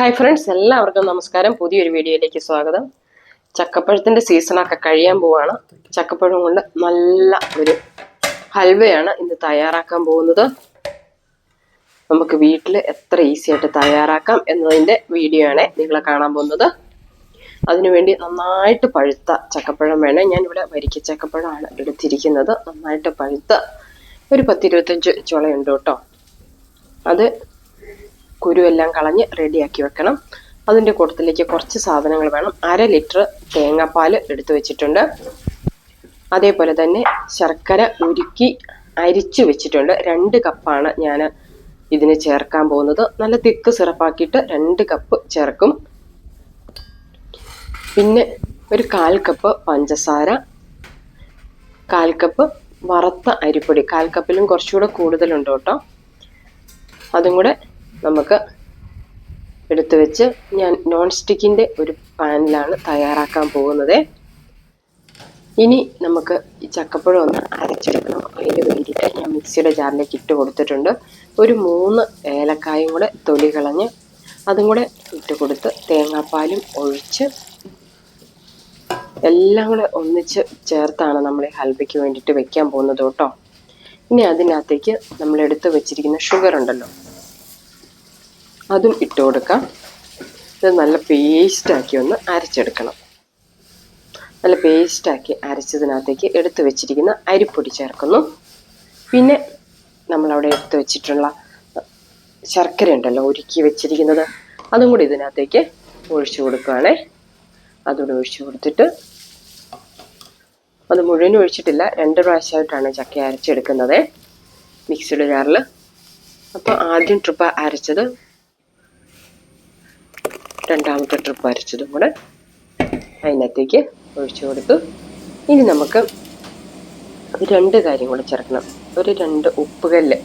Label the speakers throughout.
Speaker 1: Hi friends എല്ലാവർക്കും നമസ്കാരം. പുതിയൊരു വീഡിയോയിലേക്ക് സ്വാഗതം. ചക്കപ്പഴത്തിന്റെ സീസണൊക്കെ കഴിയാൻ പോവാണ്. ചക്കപ്പഴം കൊണ്ട് നല്ല ഒരു ഹൽവയാണ് ഇന്ന് തയ്യാറാക്കാൻ പോകുന്നത്. നമുക്ക് വീട്ടിൽ എത്ര ഈസി ആയിട്ട് തയ്യാറാക്കാം എന്നതിന്റെ വീഡിയോ ആണ് നിങ്ങൾ കാണാൻ പോകുന്നത്. അതിനുവേണ്ടി നന്നായിട്ട് പഴുത്ത ചക്കപ്പഴം വേണം. ഞാൻ ഇവിടെ വരിക്ക ചക്കപ്പഴമാണ് എടുത്തിരിക്കുന്നത്. നന്നായിട്ട് പഴുത്ത ഒരു പത്തിരുപത്തഞ്ച് ചുളയുണ്ട് കേട്ടോ. അത് കുരുവെല്ലാം കളഞ്ഞ് റെഡിയാക്കി വെക്കണം. അതിന്റെ കൂട്ടത്തിലേക്ക് കുറച്ച് സാധനങ്ങൾ വേണം. അര ലിറ്റർ തേങ്ങാപ്പാൽ എടുത്തു വെച്ചിട്ടുണ്ട്. അതേപോലെ തന്നെ ശർക്കര ഉരുക്കി അരിച്ചു വെച്ചിട്ടുണ്ട്. രണ്ട് കപ്പാണ് ഞാൻ ഇതിന് ചേർക്കാൻ പോകുന്നത്. നല്ല തിക്ക് സിറപ്പാക്കിയിട്ട് രണ്ട് കപ്പ് ചേർക്കും. പിന്നെ ഒരു കാൽ കപ്പ് പഞ്ചസാര കാൽ കപ്പ് വറുത്ത അരിപ്പൊടി. കാൽ കപ്പിലും കുറച്ചുകൂടെ കൂടുതലുണ്ട് കേട്ടോ. അതും കൂടെ നമുക്ക് എടുത്തു വെച്ച് ഞാൻ നോൺ സ്റ്റിക്കിന്റെ ഒരു പാനിലാണ് തയ്യാറാക്കാൻ പോകുന്നത്. ഇനി നമുക്ക് ഈ ചക്കപ്പഴം ഒന്ന് അരച്ചെടുക്കണം. അതിന് വേണ്ടിയിട്ട് ഞാൻ മിക്സിയുടെ ജാറിലേക്ക് ഇട്ട് കൊടുത്തിട്ടുണ്ട്. ഒരു മൂന്ന് ഏലക്കായും കൂടെ തൊലി കളഞ്ഞ് അതും കൂടെ ഇട്ട് കൊടുത്ത് തേങ്ങാപ്പാലും ഒഴിച്ച് എല്ലാം കൂടെ ഒന്നിച്ച് ചേർത്താണ് നമ്മൾ ഈ ഹൽവയ്ക്ക് വേണ്ടിയിട്ട് വെക്കാൻ പോകുന്നത് കേട്ടോ. ഇനി അതിനകത്തേക്ക് നമ്മൾ എടുത്ത് വെച്ചിരിക്കുന്ന ഷുഗർ ഉണ്ടല്ലോ. അതും ഇട്ട് കൊടുക്കാം. ഇത് നല്ല പേസ്റ്റാക്കി ഒന്ന് അരച്ചെടുക്കണം. നല്ല പേസ്റ്റാക്കി അരച്ചതിനകത്തേക്ക് എടുത്തു വെച്ചിരിക്കുന്ന അരിപ്പൊടി ചേർക്കുന്നു. പിന്നെ നമ്മളവിടെ എടുത്തു വെച്ചിട്ടുള്ള ശർക്കര ഉണ്ടല്ലോ ഒരുക്കി വെച്ചിരിക്കുന്നത്. അതും കൂടി ഇതിനകത്തേക്ക് ഒഴിച്ചു കൊടുക്കുകയാണേ അതുകൂടെ ഒഴിച്ചു കൊടുത്തിട്ട് അത് മുഴുവൻ ഒഴിച്ചിട്ടില്ല രണ്ട് പ്രാവശ്യമായിട്ടാണ് ചക്ക അരച്ചെടുക്കുന്നത്. മിക്സിയുടെ ജാറിൽ അപ്പോൾ ആദ്യം ട്രിപ്പ് അരച്ചത് രണ്ടാമത്തെ ട്രിപ്പ് അരച്ചതും കൂടെ അതിനകത്തേക്ക് ഒഴിച്ചു കൊടുത്തു. ഇനി നമുക്ക് രണ്ട് കാര്യം കൂടെ ചേർക്കണം. ഒരു രണ്ട് ഉപ്പുകല്ല്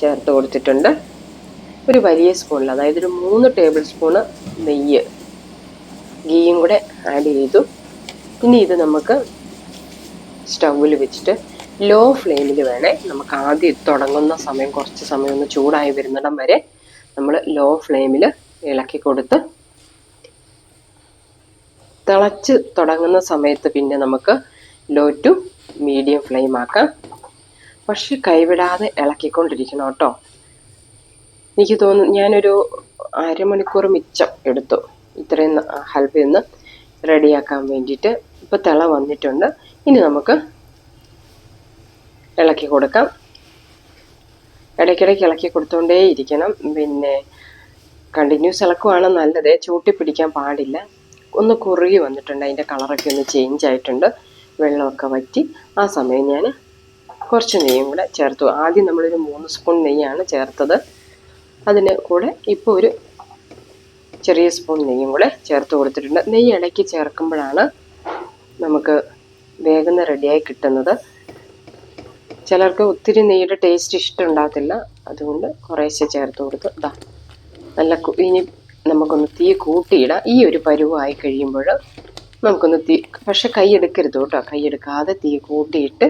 Speaker 1: ചേർത്ത് കൊടുത്തിട്ടുണ്ട്. ഒരു വലിയ സ്പൂണിൽ അതായത് ഒരു മൂന്ന് ടേബിൾ സ്പൂണ് നെയ്യ് ഗീയും കൂടെ ആഡ് ചെയ്തു. ഇനി ഇത് നമുക്ക് സ്റ്റൗവിൽ വെച്ചിട്ട് ലോ ഫ്ലെയിമിൽ വേണേ നമുക്ക് ആദ്യം തുടങ്ങുന്ന സമയം കുറച്ച് സമയം ഒന്ന് ചൂടായി വരുന്നിടം വരെ നമ്മൾ ലോ ഫ്ലെയിമിൽ ഇളക്കി കൊടുത്ത് തിളച്ച് തുടങ്ങുന്ന സമയത്ത് പിന്നെ നമുക്ക് ലോ ടു മീഡിയം ഫ്ലെയിം ആക്കാം. പക്ഷെ കൈവിടാതെ ഇളക്കിക്കൊണ്ടിരിക്കണം കേട്ടോ. എനിക്ക് തോന്നുന്നു ഞാനൊരു അരമണിക്കൂർ മിച്ചം എടുത്തു. ഇത്രയും ഹൽവ ചെയ്യുന്ന റെഡിയാക്കാൻ വേണ്ടിയിട്ട് ഇപ്പോൾ തിള വന്നിട്ടുണ്ട്. ഇനി നമുക്ക് ഇളക്കി കൊടുക്കാം. ഇടയ്ക്കിടയ്ക്ക് ഇളക്കി കൊടുത്തുകൊണ്ടേ ഇരിക്കണം പിന്നെ കണ്ടിന്യൂസ് ഇളക്കുവാണ് നല്ലത്. ചൂട്ടി പിടിക്കാൻ പാടില്ല. ഒന്ന് കുറുകി വന്നിട്ടുണ്ട്. അതിന്റെ കളറൊക്കെ ഒന്ന് ചേഞ്ച് ആയിട്ടുണ്ട്. വെള്ളമൊക്കെ വറ്റി. ആ സമയം ഞാൻ കുറച്ച് നെയ്യും കൂടെ ചേർത്തു. ആദ്യം നമ്മളൊരു മൂന്ന് സ്പൂൺ നെയ്യാണ് ചേർത്തത്. അതിന് കൂടെ ഇപ്പോൾ ഒരു ചെറിയ സ്പൂൺ നെയ്യും കൂടെ ചേർത്ത് കൊടുത്തിട്ടുണ്ട്. നെയ്യ് ഇടയ്ക്ക് ചേർക്കുമ്പോഴാണ് നമുക്ക് വേഗം റെഡിയായി കിട്ടുന്നത്. ചിലർക്ക് ഒത്തിരി നെയ്യുടെ ടേസ്റ്റ് ഇഷ്ടമുണ്ടാകത്തില്ല. അതുകൊണ്ട് കുറേശ്ശെ ചേർത്ത് കൊടുത്ത്. ഇതാ നല്ല ഇനി നമുക്കൊന്ന് തീ കൂട്ടിയിടാം. ഈ ഒരു പരുവായി കഴിയുമ്പോൾ നമുക്കൊന്ന് തീ പക്ഷെ കൈ എടുക്കരുത് കേട്ടോ. കൈ എടുക്കാതെ തീ കൂട്ടിയിട്ട്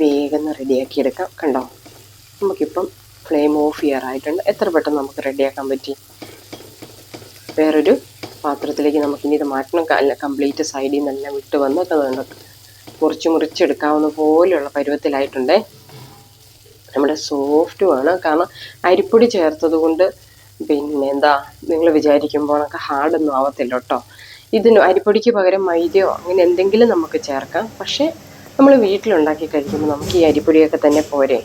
Speaker 1: വേഗം റെഡിയാക്കി എടുക്കാം. കണ്ടോ? നമുക്കിപ്പം ഫ്ലെയിം ഓഫ് ചെയ്യാറായിട്ടുണ്ട് എത്ര പെട്ടെന്ന് നമുക്ക് റെഡിയാക്കാൻ പറ്റി? വേറൊരു പാത്രത്തിലേക്ക് നമുക്കിനി ഇത് മാറ്റണം. അല്ല കംപ്ലീറ്റ് സൈഡിൽ നിന്നെല്ലാം വിട്ട് വന്ന്. അതുകൊണ്ട് മുറിച്ച് മുറിച്ചെടുക്കാവുന്ന പോലെയുള്ള പരുവത്തിലായിട്ടുണ്ടേ. നമ്മുടെ സോഫ്റ്റുമാണ് കാരണം അരിപ്പൊടി ചേർത്തത് കൊണ്ട് പിന്നെ എന്താ നിങ്ങൾ വിചാരിക്കുമ്പോൾ നമുക്ക് ഹാർഡൊന്നും ആവത്തില്ല കേട്ടോ. ഇതിന് അരിപ്പൊടിക്ക് പകരം മൈദയോ അങ്ങനെ എന്തെങ്കിലും നമുക്ക് ചേർക്കാം. പക്ഷേ നമ്മൾ വീട്ടിലുണ്ടാക്കി കഴിക്കുമ്പോൾ നമുക്ക് ഈ അരിപ്പൊടിയൊക്കെ തന്നെ പോരെ.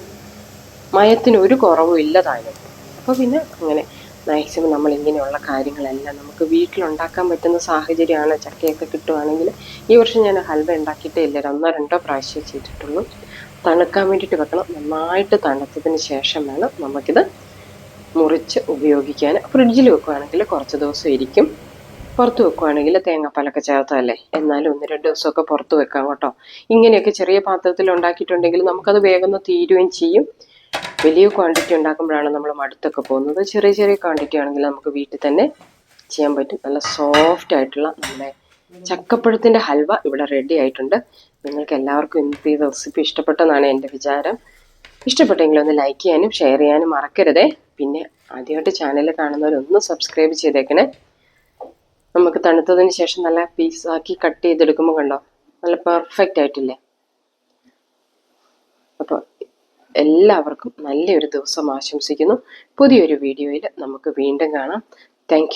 Speaker 1: മയത്തിന് ഒരു കുറവും ഇല്ലതാനും. അപ്പോൾ പിന്നെ അങ്ങനെ മാക്സിമം നമ്മൾ ഇങ്ങനെയുള്ള കാര്യങ്ങളെല്ലാം നമുക്ക് വീട്ടിലുണ്ടാക്കാൻ പറ്റുന്ന സാഹചര്യമാണ്. ചക്കയൊക്കെ കിട്ടുവാണെങ്കിൽ ഈ വർഷം ഞാൻ ഹൽവ ഉണ്ടാക്കിയിട്ടേ ഇല്ല. ഒന്നോ രണ്ടോ പ്രാവശ്യം ചെയ്തിട്ടുള്ളൂ. തണുക്കാൻ വേണ്ടിയിട്ട് വെക്കണം. നന്നായിട്ട് തണുത്തതിന് ശേഷം വേണം നമുക്കിത് മുറിച്ച് ഉപയോഗിക്കാൻ. ഫ്രിഡ്ജിൽ വെക്കുകയാണെങ്കിൽ കുറച്ച് ദിവസം ഇരിക്കും. പുറത്ത് വെക്കുകയാണെങ്കിൽ തേങ്ങാപ്പാലൊക്കെ ചേർത്തതല്ലേ എന്നാലും ഒന്ന് രണ്ട് ദിവസമൊക്കെ പുറത്ത് വെക്കാം കേട്ടോ. ഇങ്ങനെയൊക്കെ ചെറിയ പാത്രത്തിൽ ഉണ്ടാക്കിയിട്ടുണ്ടെങ്കിൽ നമുക്കത് വേഗം തീരുകയും ചെയ്യും. വലിയ ക്വാണ്ടിറ്റി ഉണ്ടാക്കുമ്പോഴാണ് നമ്മൾ മടുത്തൊക്കെ പോകുന്നത്. ചെറിയ ചെറിയ ക്വാണ്ടിറ്റി ആണെങ്കിൽ നമുക്ക് വീട്ടിൽ തന്നെ ചെയ്യാൻ പറ്റും. നല്ല സോഫ്റ്റ് ആയിട്ടുള്ള നമ്മുടെ ചക്കപ്പഴത്തിന്റെ ഹൽവ ഇവിടെ റെഡി ആയിട്ടുണ്ട്. നിങ്ങൾക്ക് എല്ലാവർക്കും ഇന്നത്തെ ഈ റെസിപ്പി ഇഷ്ടപ്പെട്ടെന്നാണ് എന്റെ വിചാരം. ഇഷ്ടപ്പെട്ടെങ്കിൽ ഒന്ന് ലൈക്ക് ചെയ്യാനും ഷെയർ ചെയ്യാനും മറക്കരുതേ. പിന്നെ ആദ്യമായിട്ട് ചാനൽ കാണുന്നവരൊന്ന് സബ്സ്ക്രൈബ് ചെയ്തേക്കണേ. നമുക്ക് തണുത്തതിന് ശേഷം നല്ല പീസ് ആക്കി കട്ട് ചെയ്തെടുക്കുമ്പോൾ കണ്ടോ? നല്ല പെർഫെക്റ്റ് ആയിട്ടില്ലേ? അപ്പോൾ എല്ലാവർക്കും നല്ലൊരു ദിവസം ആശംസിക്കുന്നു. പുതിയൊരു വീഡിയോയിൽ നമുക്ക് വീണ്ടും കാണാം. Thank